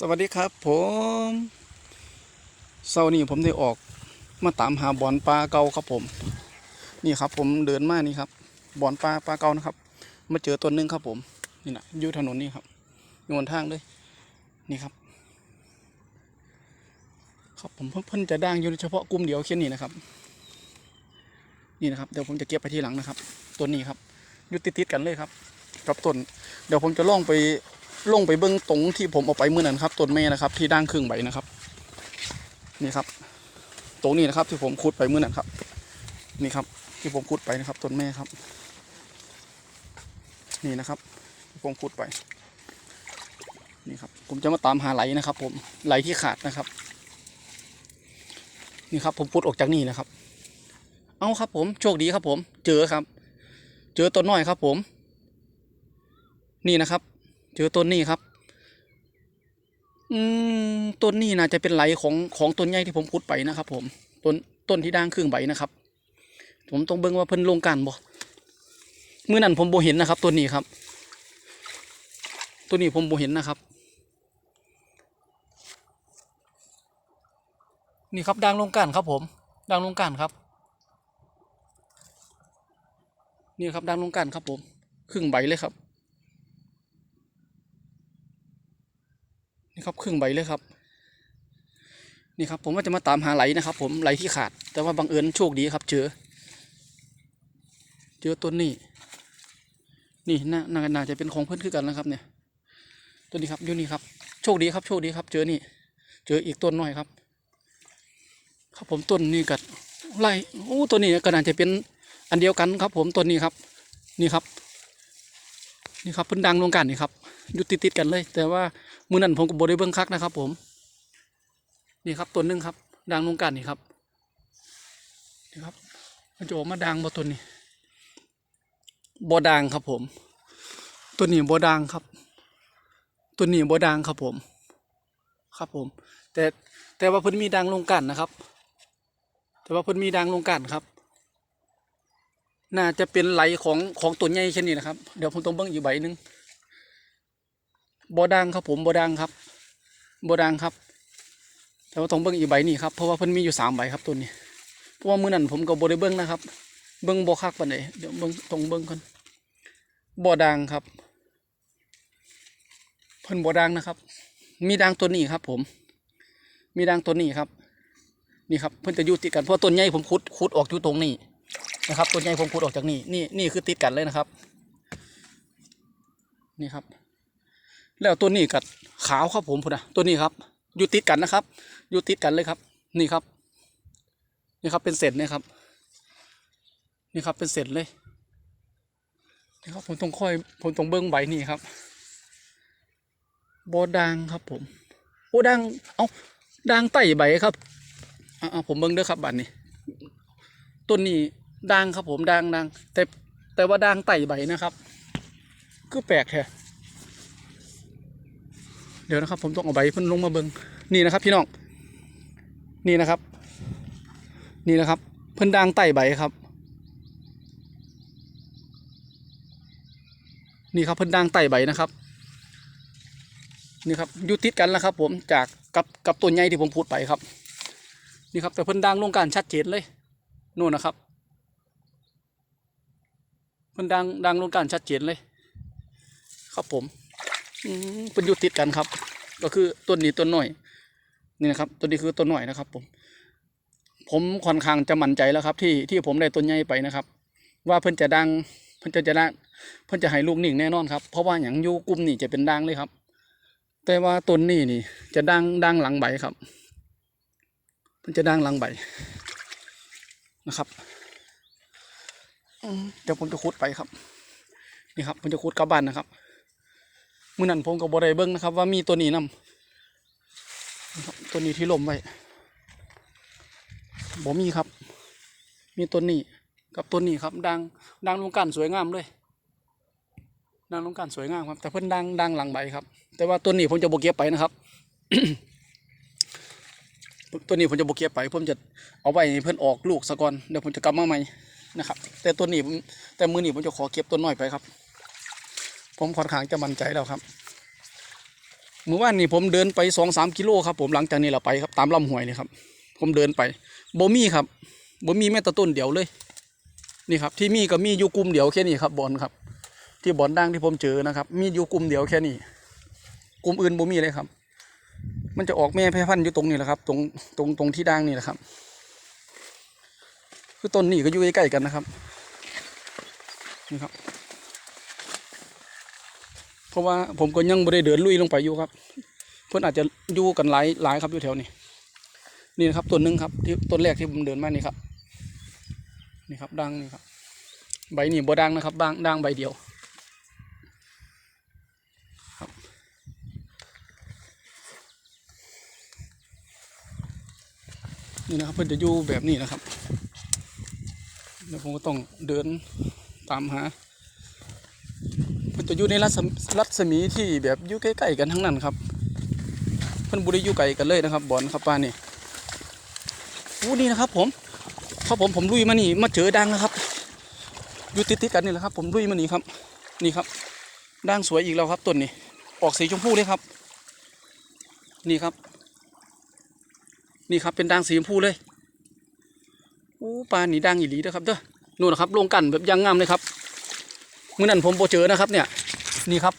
สวัสดีครับผมเช้านี้ผมได้ออกมาตามหาบอนปลาเก่าครับผม นี่ครับผมเดินมานี่ครับบอนปลาปลาเก่านะครับ มาเจอตัวหนึงครับผม นี่นะอยู่ถนนนี่ครับอยู่บนทางเลยนี่ครับ ครับผมเพิ่นเพิ่นจะด่างอยู่เฉพาะกลุ่มเดียวแค่นี้นะครับ นี่นะครับเดี๋ยวผมจะเก็บไปทีหลังนะครับ ตัวนี้ครับอยู่ติดๆกันเลยครับ กับต้น เดี๋ยวผมจะล่องไป ลงไปเบื้องตรงที่ผมเอาไปเมื่อนั้นครับต้นไม้นะครับ ที่ด่างครึ่งใบนะครับ นี่ครับ ตรงนี้นะครับที่ผมขุดไปเมื่อนั้นครับ นี่ครับ ที่ผมขุดไปนะครับต้นไม้ครับ นี่นะครับที่ผมขุดไป นี่ครับ ผมจะมาตามหาไหลนะครับ ผมไหลที่ขาดนะครับ นี่ครับ ผมขุดออกจากนี่นะครับ เอาครับ ผมโชคดีครับ ผม เจอครับ เจอต้นน้อยครับ ผม นี่นะครับ เจอต้นนี้ครับ อืมต้นนี้น่าจะเป็นไหลของของต้นใหญ่ที่ผมขุดไปนะครับผมต้นต้นที่ด่างครึ่งใบนะครับ ผมต้องเบิ่งว่าเพิ่นลงกันบ่เมื่อนั้นผมบ่เห็นนะครับต้นนี้ครับต้นนี้ผมบ่เห็นนะครับ นี่ครับด่างลงกันครับ ผมด่างลงกันครับ นี่ครับด่างลงกันครับผม ครึ่งใบเลยครับ นี่ครับครึ่งใบเลยครับ นี่ครับ ผมว่าจะมาตามหาไหลนะครับ ผมไหลที่ขาด แต่ว่าบังเอิญโชคดีครับ เจอ เจอต้นนี้ นี่น่าน่าจะเป็นของเพื่อนคือกันนะครับ เนี่ยต้นนี้ครับอยู่นี่ครับ โชคดีครับ โชคดีครับ เจอนี่ เจออีกต้นหน่อยครับ ครับผมต้นนี้กัดไล่โอ้ต้นนี้ก็น่าจะเป็นอันเดียวกันครับ ผมต้นนี้ครับ นี่ครับ นี่ครับเพิ่นดังลงกันนี่ครับอยู่ติดๆกันเลย แต่ว่ามือนั้นผมก็บบได้เบิ้งคักนะครับ ผม นี่ครับตัวหนึงครับ ดังลงกันนี่ครับนี่ครับ มันจะออกมาดังบ่ตัวนี้บ่ดังครับ ผม ตัวนี้บ่ดังครับ ตัวนี้บ่ดังครับผม ครับผม แต่แต่ว่าเพิ่นมีดังลงกันนะครับ แต่ว่าเพิ่นมีดังลงกันครับ น่าจะเป็นไหลของของตัวใหญ่เช่นนี้นะครับ เดี๋ยวผมต้องเบิ้งอีกใบหนึ่งบอดังครับผมบอดังครับบอดังครับ แต่ว่าต้องเบิ้งอีกใบนี่ครับเพราะว่าเพิ่นมีอยู่สามใบครับตัวนี้ เพราะว่ามื้อนั้นผมก็บ่ได้เบิ้งนะครับ เบิ้งบ่คักปานใดเดี๋ยวเบิ้งต้องเบิ้งก่อนบ่ดังครับ เพิ่นบ่ดังนะครับ มีดังตัวนี้ครับ ผม มีดังตัวนี้ครับ นี่ครับ เพิ่นจะอยู่ติดกันเพราะต้นใหญ่ผมขุดขุดออกอยู่ตรงนี้ นะครับต้นใหญ่ผมขุดออกจากนี่นี่นี่คือติดกันเลยนะครับ นี่ครับ แล้วตัวนี้กัดขาวครับผมพุ่นนะตัวนี้ครับ อยู่ติดกันนะครับ อยู่ติดกันเลยครับ นี่ครับ นี่ครับเป็นเศษนี่ยครับ นี่ครับเป็นเศษเลยนี่ครับผมต้องค่อยผมต้องเบิ้งใบนี่ครับบอดังครับผมโอ้ดังเอาดังไต่ใบครับอ่าผมเบิ้งเด้อครับบัดนี้ต้นนี้ ดังครับผมดังดังแต่แต่ว่าดังไต่ใบนะครับ ก็แปลกแท้เดี๋ยวนะครับ ผมต้องเอาใบเพิ่นลงมาเบิงนี่นะครับ พี่น้องนี่นะครับ นี่นะครับ เพิ่นด่างไต่ใบครับ นี่ครับเพิ่นด่างไต่ใบนะครับนี่ครับอยู่ติดกันแล้วครับ ผมจากกับกับต้นใหญ่ที่ผมพูดไปครับ นี่ครับแต่เพิ่นด่างลงการชัดเจนเลยนู่นนะครับ เพิ่นด่างด่างลงการชัดเจนเลย ครับผมอืมเป็นอยู่ติดกันครับ ก็คือต้นนี้ต้นหน่อย นี่นะครับต้นนี้คือต้นหน่อยนะครับ ผม ผมค่อนข้างจะมั่นใจแล้วครับ ที่ที่ผมได้ต้นใหญ่ไปนะครับ ว่าเพิ่นจะดัง เพิ่นจะจะดังเพิ่นจะให้ลูกหนิ่งแน่นอนครับ เพราะว่าอย่างยูกลุ่มนี่จะเป็นดังเลยครับ แต่ว่าต้นนี้นี่ จะดังดังหลังใบครับเพิ่นจะดังหลังใบนะครับ เดี๋ยวผมจะขุดไปครับ นี่ครับผมจะขุดกลับบ้านนะครับมื่อนั้นผมกับบได้เบิ้งนะครับ ว่ามีตัวนี้นำตัวนี้ที่ล้มไว้บ่มีครับ มีตัวนี้กับตัวนี้ครับ ดังดังลงกันสวยงามเลยดังลงกันสวยงามครับ แต่เพิ่นดังดังหลังใบครับ แต่ว่าตัวนี้ผมจะโบกเก็บไปนะครับ ตัวนี้ผมจะโบกเก็บไปผมจะเอาไว้ให้เพิ่นออกลูกซะก่อนเดี๋ยวผมจะกลับมาใหม่ นะครับ แต่ตัวนี้ผมแต่มือนี้ผมจะขอเก็บตัวน้อยไปครับ ผมค่อนข้างจะมั่นใจแล้วครับเมื่อวานนี้ผมเดินไปสองสามกิโลครับ ผมหลังจากนี้เราไปครับ ตามลำห้วยนี่ครับ ผมเดินไปบ่มีครับบ่มีแม้แต่ต้นเดียวเลย นี่ครับ ที่มีก็มีอยู่กลุ่มเดียวแค่นี้ครับบอลครับ ที่บอลดังที่ผมเจอนะครับ มีอยู่กลุ่มเดียวแค่นี้กลุ่มอื่นบ่มีเลยครับ มันจะออกแม่แพร่พันธุ์อยู่ตรงนี้แหละครับ ตรงตรงตรงที่ด่างนี่แหละครับ คือต้นนี้ก็อยู่ใกล้ๆกันนะครับนี่ครับ เพราะว่าผมก็ยังไม่ได้เดินลุยลงไปอยู่ครับ เพื่อนอาจจะอยู่กันหลายหลายครับอยู่แถวนี้นี่นะครับต้นหนึ่งครับที่ต้นแรกที่ผมเดินมานี่ครับ นี่ครับดังนี่ครับ ใบนี่บ่ดังนะครับบางดังใบเดียวครับ นี่นะครับเพื่อนจะอยู่แบบนี้นะครับ เดี๋ยวผมก็ต้องเดินตามหาเพิ่นจะอยู่ในรัศมรัศมีที่แบบอยู่ใกล้ๆกันทั้งนั้นครับเพิ่อนบุได้อยู่ไกลกันเลยนะครับบอลครับป้านี่อู้นี่นะครับ ผมครับผมผมลุยมานี่มาเจอดังนะครับอยู่ติดๆกันนี่แหละครับ ผมลุยมานี่ครับ นี่ครับด่างสวยอีกแล้วครับต้นนี้ ออกสีชมพูเลยครับ นี่ครับ นี่ครับเป็นด่างสีชมพูเลย อู้ปลาหนีด่างอีหลีนะครับเด้อนู่นนะครับลงกันแบบยังงามเลยครับเมื่อนั้นผมโบเจอนะครับ เนี่ย นี่ครับ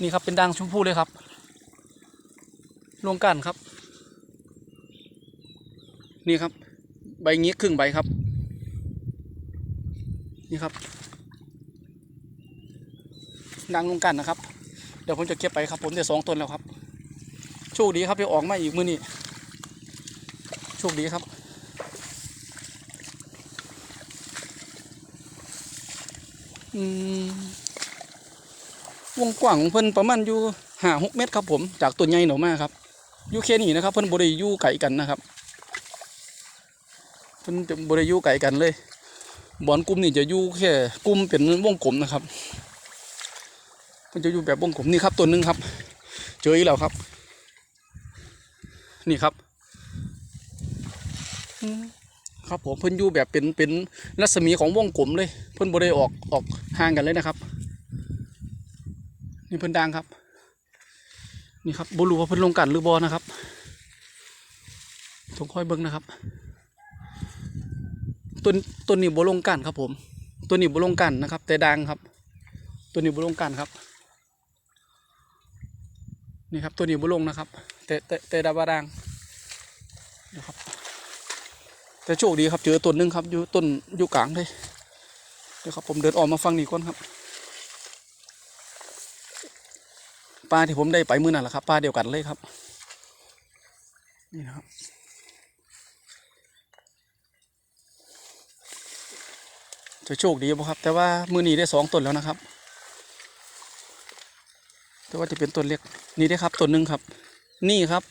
นี่ครับเป็นด่างชมพูเลยครับรวงกันครับ นี่ครับ ใบงี้ครึ่งใบครับ นี่ครับด่างรวงกันนะครับ เดี๋ยวผมจะเก็บไปครับ ผมได้สองต้นแล้วครับโชคดีครับที่ออกมาอีกมือนี้ โชคดีครับอืมวงกว้างของเพิ่นประมาณอยู่ห้าหกเมตรครับ ผมจากต้นใหญ่หนอมากครับอยู่แค่นี้นะครับ เพิ่นบริยูไก่กันนะครับ เพิ่นจะบริยูไก่กันเลยบอนกลุ่มนี่จะอยู่แค่กลุ่มเป็นวงกลมนะครับเพิ่นจะอยู่แบบวงกลมนี่ครับตัวหนึงครับ เจออีกแล้วครับ นี่ครับอืม ครับผมเพิ่นอยู่แบบเป็นเป็นรัศมีของวงกลมเลย เพิ่นบ่ได้ออกออกห่างกันเลยนะครับ นี่เพิ่นดังครับ นี่ครับบ่รู้ว่าเพิ่นลงกันหรือบ่นะครับต้องค่อยเบิ่งนะครับต้นต้นนี้บ่ลงกันครับผมต้นนี้บ่ลงกันนะครับ แต่ดังครับต้นนี้บ่ลงกันครับนี่ครับตัวนี้บ่ลงนะครับ แต่แต่แต่ดาบาดังนะครับ แต่โชคดีครับเจอต้นหนึงครับอยู่ต้นอยู่กลางเลยเดี๋ยวครับผมเดินออกมาฟังนี่ก่อนครับปลาที่ผมได้ไปมื้อนั่นแหละครับปลาเดียวกันเลยครับนี่นะครับจะโชคดีบ่ครับ แต่ว่ามือนี้ได้สองต้นแล้วนะครับ แต่ว่าจะเป็นต้นเล็กนี่ได้ครับต้นหนึ่งครับ นี่ครับ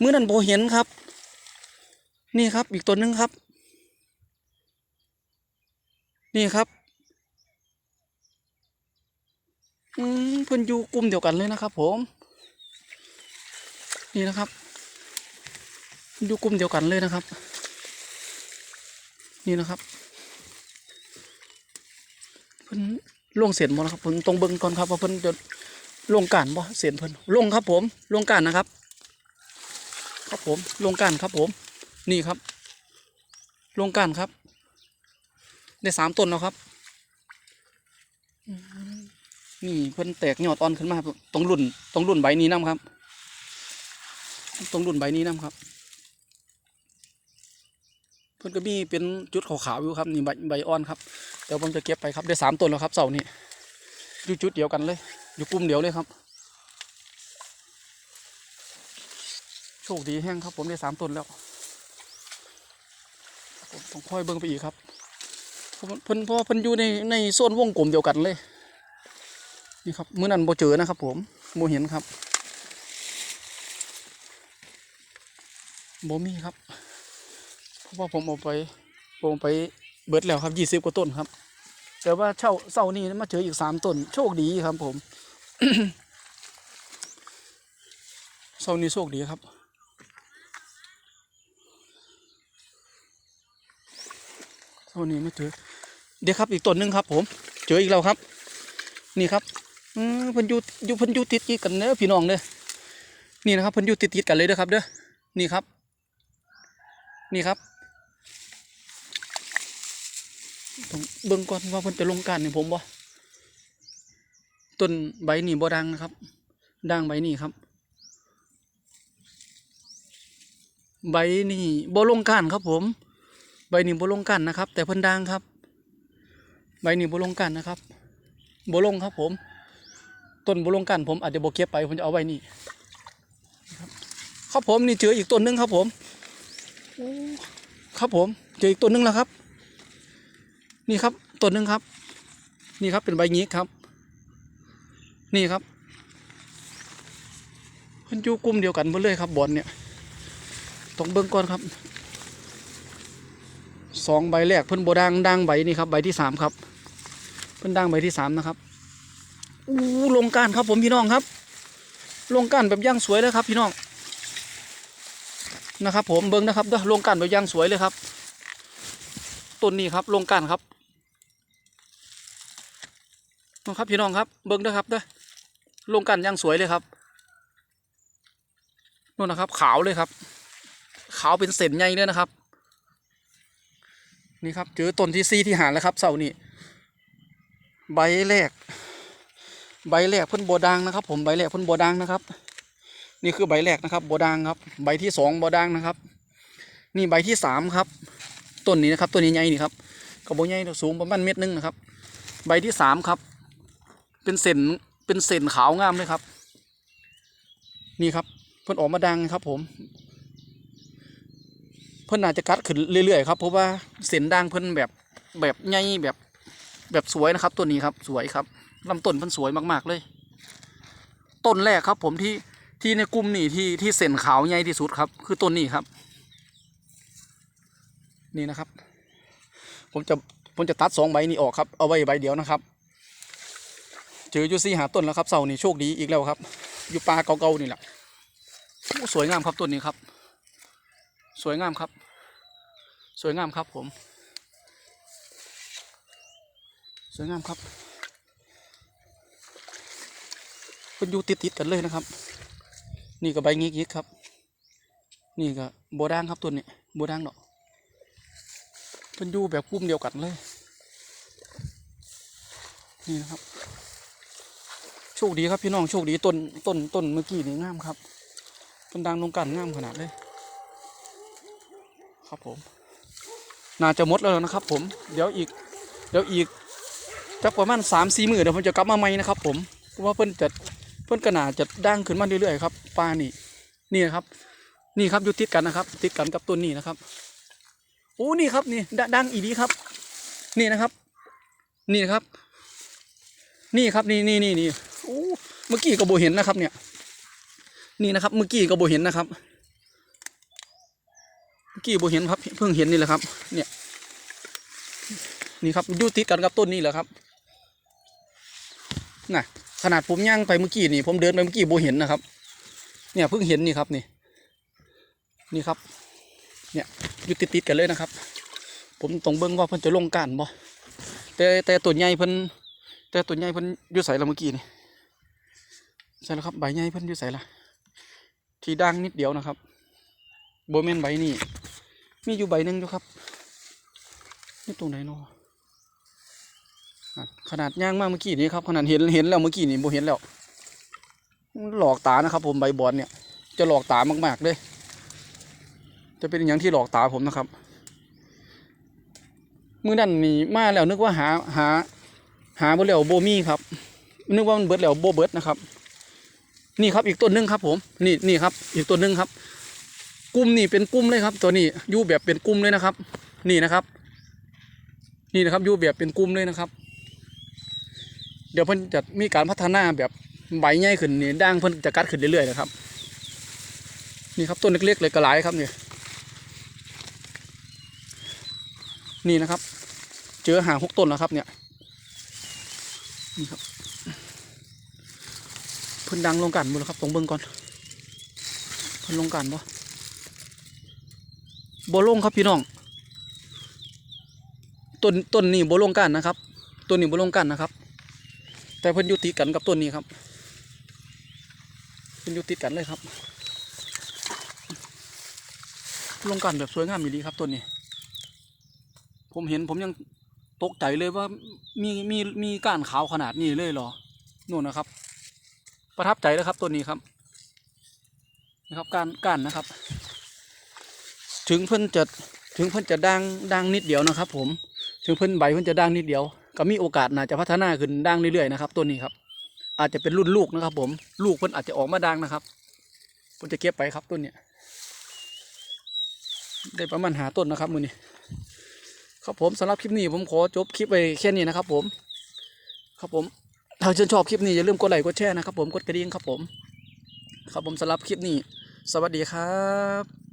มือนั้นโบเห็นครับ นี่ครับอีกต้นหนึ่งครับ นี่ครับอืมเพิ่นอยู่กลุ่มเดียวกันเลยนะครับ ผม นี่นะครับอยู่กลุ่มเดียวกันเลยนะครับ นี่นะครับเพิ่นล่วงเสียนบ่นะครับเพิ่นตรงเบิ่งก่อนครับว่าเพิ่นจะลงการบ่เสียนเพิ่นลงครับ ผมลงการนะครับ ครับผมลงการครับผม นี่ครับลงการครับ ได้สามต้นแล้วครับ นี่เพิ่นแตกยอดอ่อนขึ้นมาตรงรุ่นตรงรุ่นใบนี้น้ำครับ ตรงรุ่นใบนี้น้ำครับ เพิ่นก็มีเป็นจุดขาวๆอยู่ครับนี่ใบใบอ่อนครับเดี๋ยวผมจะเก็บไปครับได้สามต้นแล้วครับเสาร์นี้อยู่จุดเดียวกันเลย อยู่กลุ่มเดียวเลยครับ โชคดีแห้งครับผมได้สามต้นแล้ว ต้องค่อยเบิ่งไปอีกครับเพราะว่าเพิ่นเพราะเพิ่นอยู่ในในโซนวงกลมเดียวกันเลย นี่ครับมื้อนั้นโบเจอนะครับ ผมโบเห็นครับโบมีครับ เพราะว่าผมเอาไปผมเอาไปเบิดแล้วครับยี่สิบ20กว่าต้นครับ แต่ว่าเช่าเสาร์นี้มาเจออีกสามต้น โชคดีครับผมเสาร์นี้โชคดีครับ เท่านี้ไม่เจอเดี๋ยวครับอีกต้นหนึ่งครับ ผม เจออีกแล้วครับ นี่ครับอืมพิ่นยูยูพิ่นยู่ติดกันเด้อพี่น้องเด้อนี่นะครับพิ่นยู่ติดกันเลยเด้อครับ เด้อนี่ครับ นี่ครับต้องเบิ่งก่อนว่าเพิ่นจะลงการให้ผมบ่ต้นใบนี่บ่ดังนะครับด่างใบนี่ครับ ใบนี่บ่ลงกานครับผม ใบนี่บ่ลงก้านนะครับ แต่เพิ่นด่างครับ ใบนี่บ่ลงก้านนะครับบ่ลงครับผม ต้นบ่ลงก้านผมอาจจะบ่เก็บไปผมจะเอาไว้นี่ครับครับผมนี่เจออีกต้นหนึงครับผมครับผมเจออีกต้นหนึงแล้วครับ นี่ครับต้นหนึงครับ นี่ครับเป็นใบงี้ครับ นี่ครับเพิ่นอยู่กลุ่มเดียวกันหมดเลยครับบอนเนี่ยต้องเบิ่งก่อนครับ สองใบแรกเพิ่นโบดังดังใบนี่ครับใบที่สามครับ เพิ่นดังใบที่สามนะครับอู้ลงก้านครับผมพี่น้องครับ ลงก้านแบบย่างสวยเลยครับ พี่น้องนะครับ ผมเบิ่งนะครับเด้อลงก้านแบบย่างสวยเลยครับต้นนี้ครับลงก้านครับนะครับพี่น้องครับเบิ่งเด้อครับเด้อลงก้านย่างสวยเลยครับนู่นนะครับ ขาวเลยครับ ขาวเป็นเส้นใหญ่เลยนะครับ นี่ครับเจอต้นที่สี่ที่หาแล้วครับเสานี่ใบแรก ใบแรกเพิ่นโบดังนะครับ ผมใบแรกเพิ่นโบดังนะครับ นี่คือใบแรกนะครับโบดังครับ ใบที่สองโบดังนะครับ นี่ใบที่สามครับต้นนี้นะครับต้นนี้ใหญ่นี่ครับกระโบใหญ่สูงประมาณเม็ดหนึงนะครับ ใบที่สามครับ เป็นเส้นเป็นเส้นขาวงามเลยครับ นี่ครับเพิ่นออกมาดังครับ ผม พิ่นอาจจะกัดขึ้นเรื่อยๆครับเพราะว่าเส้นด่างเพิ่นแบบแบบใหญ่แบบแบบสวยนะครับ ตัวนี้ครับสวยครับลำต้นเพิ่นสวยมากๆเลย ต้นแรกครับ ผมที่ที่ในกลุ่มนี่ที่ที่เส้นขาวใหญ่ที่สุดครับ คือต้นนี้ครับ นี่นะครับ ผมจะผมจะตัดสองใบนี้ออกครับเอาไว้ใบเดียวนะครับเจอยูซี่หาต้นแล้วครับเสานี่โชคดีอีกแล้วครับ อยู่ป่าเก่าๆนี่แหละสวยงามครับต้นนี้ครับ สวยงามครับ สวยงามครับผม สวยงามครับเป็นอยู่ติดๆกันเลยนะครับ นี่ก็ใบงิกครับ นี่ก็โบด่างครับตัวนี้โบด่างเนาะเป็นอยู่แบบกลุ่มเดียวกันเลย นี่นะครับโชคดีครับพี่น้องโชคดีต้นต้นต้นเมื่อกี้นี่งามครับเป็นดังลงกันงามขนาดเลย ครับผม น่าจะหมดแล้วนะครับ ผม เดี๋ยวอีก เดี๋ยวอีกจักประมาณสามสี่หมือเดี๋ยวผมจะกลับมาใหม่นะครับ ผมเพราะว่าเพิ่นจะเพิ่นก็น่าจะดังขึ้นมาเรื่อยๆครับปลานี่นี่นะครับ นี่ครับอยู่ติดกันนะครับ ติดกันกับต้นนี้นะครับโอ้นี่ครับนี่ดดังอีดีครับ นี่นะครับ นี่นะครับ นี่ครับนี่นี่นี่นี่โอ้เมื่อกี้ก็โบเห็นนะครับ เนี่ย นี่นะครับ เมื่อกี้ก็โบเห็นนะครับ กี้โบเห็นครับเพิ่งเห็นนี่แหละครับ เนี่ย นี่ครับอยู่ติดกันกับต้นนี้แหละครับน่ะขนาดผมย่างไปเมื่อกี้นี่ผมเดินไปเมื่อกี้โบเห็นนะครับ เนี่ยเพิ่งเห็นนี่ครับนี่ นี่ครับ เนี่ยอยู่ติดติดกันเลยนะครับ ผมต้องเบิ่งว่าเพิ่นจะลงก้านบ่แต่แต่ตัวใหญ่เพิ่นแต่ตัวใหญ่เพิ่นอยู่ใส่ละเมื่อกี้นี่ใช่แล้วครับใบใหญ่เพิ่นอยู่ใส่ละที่ด่างนิดเดียวนะครับโบเมนใบนี่ มีอยู่ใบหนึ่งอยู่ครับ นี่ตรงไหนเนาะขนาดย่างมากเมื่อกี้นี้ครับ ขนาดเห็นเห็นแล้วเมื่อกี้นี่โบเห็นแล้ว หลอกตานะครับ ผมใบบอลเนี่ย จะหลอกตามากๆเลย จะเป็นอย่างที่หลอกตาผมนะครับมือนั่นนี่มาแล้วนึกว่าหาหา หาบ่แล้วโบมี่ครับ นึกว่ามันเบิดแล้วโบเบิร์ดนะครับ นี่ครับอีกต้นหนึงครับ ผม นี่นี่ครับ อีกต้นหนึงครับ กลุ่มนี่เป็นกลุ่มเลยครับ ตัวนี้ยู่แบบเป็นกลุ่มเลยนะครับ นี่นะครับ นี่นะครับยู่แบบเป็นกลุ่มเลยนะครับ เดี๋ยวเพิ่นจะมีการพัฒนาแบบใบใหญ่ขึ้นนี่ด่างเพิ่นจะกัดขึ้นเรื่อยๆนะครับ นี่ครับต้นเล็กๆเลยกระหลายครับนี่นี่นะครับ เจอหางหกต้นแล้วครับเนี่ยนี่ครับเพิ่นดังลงกันหมดแล้วครับตรงเบิ้งก่อนเพิ่นลงกันบ่ บลงครับพี่น้องต้นต้นนี่โบลงกันนะครับต้นนี้โบลงกันนะครับ แต่เพิ่นยู่ติกันกับต้นนี้ครับเพิ่นยู่ติกันเลยครับ ลงกันแบบสวยงามมีดีครับต้นนี้ ผมเห็นผมยังตกใจเลยว่ามีมีมีก้านขาวขนาดนี้เลยเหรอนู่นนะครับ ประทับใจแล้วครับต้นนี้ครับนะครับก้านก้านนะครับ ถึงเพิ่นจะถึงเพิ่นจะด่างด่างนิดเดียวนะครับ ผมถึงเพิ่นใบเพิ่นจะด่างนิดเดียว ก็มีโอกาสน่าจะพัฒนาขึ้นด่างเรื่อยๆนะครับต้นนี้ครับ อาจจะเป็นรุ่นลูกนะครับ ผมลูกเพิ่นอาจจะออกมาด่างนะครับผมจะเก็บไปครับต้นเนี้ยได้ประมาณหาต้นนะครับมือนี้ครับผมสำหรับคลิปนี้ผมขอจบคลิปไปแค่นี้นะครับ ผม ครับผมถ้าชื่นชอบคลิปนี้อย่าลืมกดไลค์กดแชร์นะครับ ผมกดกระดิ่งครับผม ครับผมสำหรับคลิปนี้ สวัสดีครับ